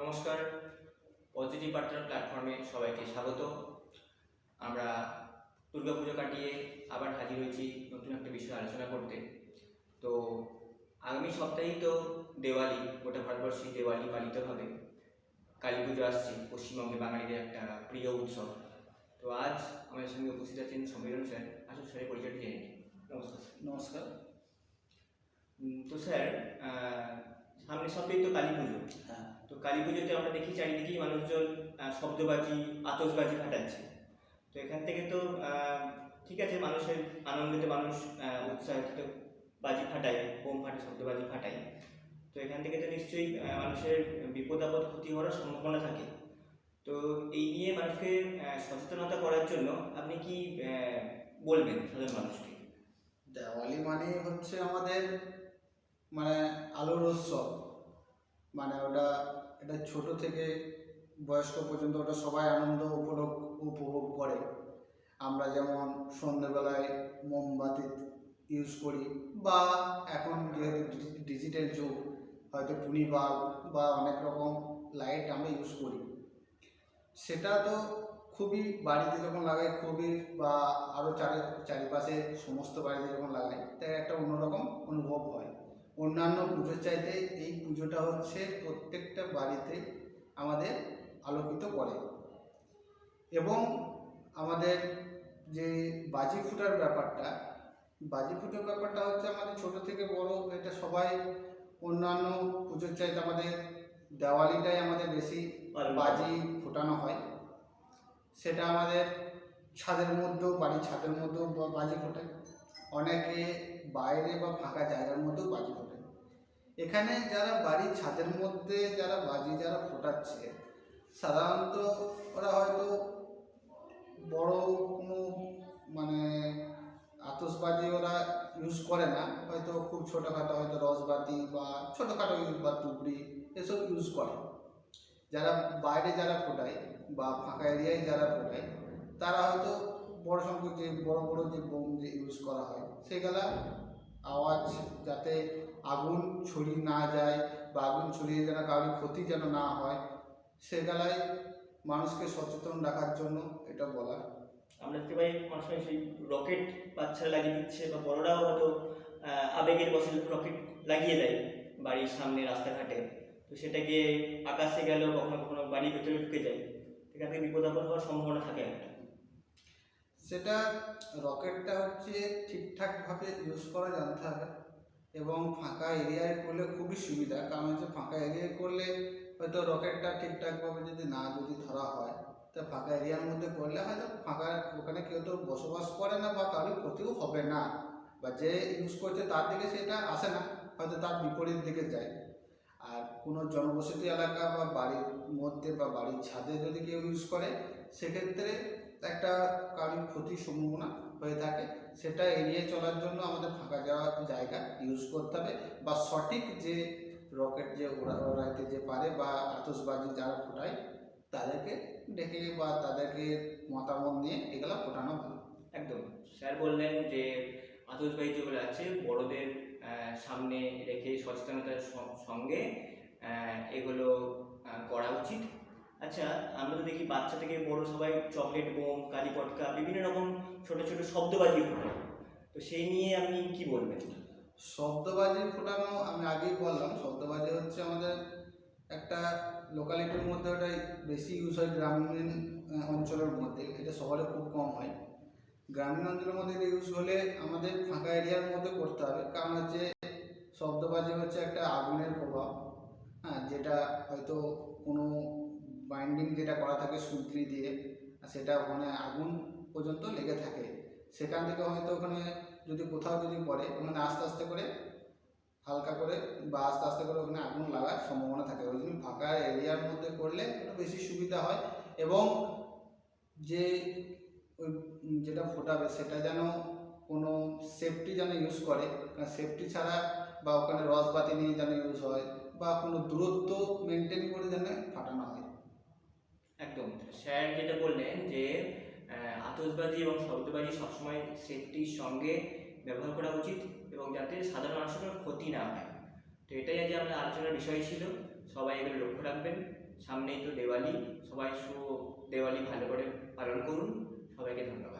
নমস্কার। Positive partner প্ল্যাটফর্মে সবাইকে স্বাগত। আমরা দুর্গাপুজো কাটিয়ে আবার হাজির হয়েছি নতুন একটা বিষয়ে আলোচনা করতে। তো আগামী সপ্তাহেই তো দেওয়ালি গোটা ভারতবর্ষে দেওয়ালি পালিত হবে। কালী পুজো আসছে পশ্চিমবঙ্গে বাঙালিদের একটা প্রিয় উৎসব। তো আজ আমাদের সঙ্গে উপস্থিত আছেন সমীরণ স্যার। আসুন স্যারের পরিচয়টি জেনে নমস্কার। নমস্কার। তো স্যার আহ, সামনের সপ্তাহে তো কালী পুজো। হ্যাঁ। তো কালী পুজোতে আমরা দেখি চারিদিকেই মানুষজন শব্দবাজি আতসবাজি ফাটাচ্ছে। তো এখান থেকে তো ঠিক আছে মানুষের আনন্দিত মানুষ উৎসাহিত বাজি ফাটায় বোম ফাটে শব্দবাজি ফাটায়। তো এখান থেকে তো নিশ্চয়ই মানুষের বিপদ আপদ ক্ষতি হওয়ার সম্ভাবনা থাকে। তো এই নিয়ে মানুষকে সচেতনতা করার জন্য আপনি কি বলবেন সাধারণ মানুষকে? দেওয়ালি মানে হচ্ছে আমাদের মানে আলোর উৎসব মানে ওটা, এটা ছোট থেকে বয়স্ক পর্যন্ত ওটা সবাই আনন্দ উপভোগ উপভোগ করে। আমরা যেমন সন্ধ্যেবেলায় মোমবাতি ইউজ করি বা এখন যেহেতু ডিজিটাল যুগ, হয়তো টুনি বাল্ব বা অনেক রকম লাইট আমরা ইউজ করি। সেটা তো খুবই বাড়িতে যখন লাগাই, খুবই বা আরও চারি, চারিপাশে সমস্ত বাড়িতে যখন লাগাই, তাই একটা অন্যরকম অনুভব হয়। অন্যান্য পুজোর চাইতে এই পুজোটা হচ্ছে প্রত্যেকটা বাড়িতে আমাদের আলোকিত করে। এবং আমাদের যে বাজি ফুটার ব্যাপারটা বাজি ফুটার ব্যাপারটা হচ্ছে আমাদের ছোট থেকে বড় এটা সবাই অন্যান্য পুজোর চাইতে আমাদের দেওয়ালিটাই আমাদের বেশি বাজি ফোটানো হয়। সেটা আমাদের ছাদের মধ্যেও বাড়ির ছাদের মধ্যেও বাজি ফোটে। অনেকে বাইরে বা ফাঁকা জায়গার মধ্যেও বাজি ফোটে এখানে যারা বাড়ির ছাদের মধ্যে যারা বাজি, যারা ফোটাচ্ছে, সাধারণত ওরা হয়তো বড় কোনো মানে আতসবাজি ওরা ইউজ করে না। হয়তো খুব ছোটোখাটো হয়তো রসবাতি বা ছোটোখাটো বা তুবড়ি এসব ইউজ করে। যারা বাইরে যারা ফোটায় বা ফাঁকা এরিয়ায় যারা ফোটায়, তারা হয়তো বড় সংখ্যক যে, বড় বড় যে বোম যে ইউজ করা হয়, সেগুলা আওয়াজ যাতে আগুন ছড়িয়ে না যায় বা আগুন ছড়িয়ে যেন কারোর ক্ষতি যেন না হয়, সেগুলাই মানুষকে সচেতন রাখার জন্য এটা বলা। আমরা দেখতে পাই অনেক সময় সেই রকেট বাচ্চারা লাগিয়ে দিচ্ছে বা বড়রাও হয়তো আবেগের বসে রকেট লাগিয়ে দেয় বাড়ির সামনে, রাস্তাঘাটে। তো সেটা গিয়ে আকাশে গেলেও কখনো কখনো বাড়ির ভেতরে ঢুকে যায়। এখান থেকে বিপদ আপদ হওয়ার সম্ভাবনা থাকে একটা। সেটা রকেটটা হচ্ছে ঠিকঠাকভাবে ইউজ করা জানতে হবে এবং ফাঁকা এরিয়ায় করলে খুবই সুবিধা। কারণ হচ্ছে ফাঁকা এরিয়ায় করলে হয়তো রকেটটা ঠিকঠাকভাবে যদি না যদি ধরা হয়, তা ফাঁকা এরিয়ার মধ্যে করলে হয়তো ফাঁকা ওখানে কেউ তো বসবাস করে না বা কারোর ক্ষতিও হবে না। বা যে ইউজ করছে তার দিকে সেটা আসে না, হয়তো তার বিপরীত দিকে যায়। আর কোনো জনবসতি এলাকা বা বাড়ির মধ্যে বা বাড়ির ছাদে যদি কেউ ইউজ করে, সেক্ষেত্রে একটা কারোর ক্ষতির সম্ভাবনা হয়ে থাকে। সেটা এড়িয়ে চলার জন্য আমাদের ফাঁকা যাওয়া জায়গা ইউজ করতে হবে বা সঠিক যে রকেট যে ওরা ওড়াইতে যে পারে বা আতসবাজি যারা ফোটায়, তাদেরকে ডেকে বা তাদেরকে মতামত নিয়ে এগুলো ফোটানো ভালো। একদম। স্যার বললেন যে আতসবাজি যেগুলো আছে, বড়দের সামনে রেখে সচেতনতার সঙ্গে এগুলো করা উচিত। আচ্ছা আমরা তো দেখি বাচ্চা থেকে বড় সবাই চকলেট বোম, কালী পটকা, বিভিন্ন রকম ছোট ছোট শব্দবাজি ফোটায়। তো সেই নিয়ে আপনি কি বলবেন? শব্দবাজি ফোটানো আমি আগেই বললাম, শব্দবাজি হচ্ছে আমাদের একটা লোকালিটির মধ্যে ওটা বেশি ইউজ হয় গ্রামীণ অঞ্চলের মধ্যে। এটা শহরে খুব কম হয়। গ্রামীণ অঞ্চলের মধ্যে এটা ইউজ হলে আমাদের ফাঁকা এরিয়ার মধ্যে করতে হবে। কারণ হচ্ছে শব্দবাজি হচ্ছে একটা আগুনের প্রভাব হ্যাঁ যেটা হয়তো কোনো বাইন্ডিং যেটা করা থাকে সুতলি দিয়ে সেটা ওখানে আগুন পর্যন্ত লেগে থাকে। সেখান থেকে হয়তো ওখানে যদি কোথাও যদি পড়ে ওখানে আস্তে আস্তে করে, হালকা করে বা আস্তে আস্তে করে ওখানে আগুন লাগার সম্ভাবনা থাকে। ওই জন্য ফাঁকা এরিয়ার মধ্যে করলে একটু বেশি সুবিধা হয় এবং যে ওই যেটা ফোটাবে সেটা যেন কোনো সেফটি যেন ইউজ করে। কারণ সেফটি ছাড়া বা ওখানে রসবাতি নিয়ে যেন ইউজ হয় বা কোনো দূরত্ব মেনটেন করে যেন ফাটানো হয়। একদম। স্যার যেটা বললেন যে আতসবাজি এবং শব্দবাজি সবসময় সেফটির সঙ্গে ব্যবহার করা উচিত এবং যাতে সাধারণ মানুষের কোনো ক্ষতি না হয়। তো এটাই আজ আমাদের আলোচনার বিষয় ছিল। সবাই এগুলো লক্ষ্য রাখবেন। সামনেই তো দেওয়ালি। সবাই সু, দেওয়ালি ভালো করে পালন করুন। সবাইকে ধন্যবাদ।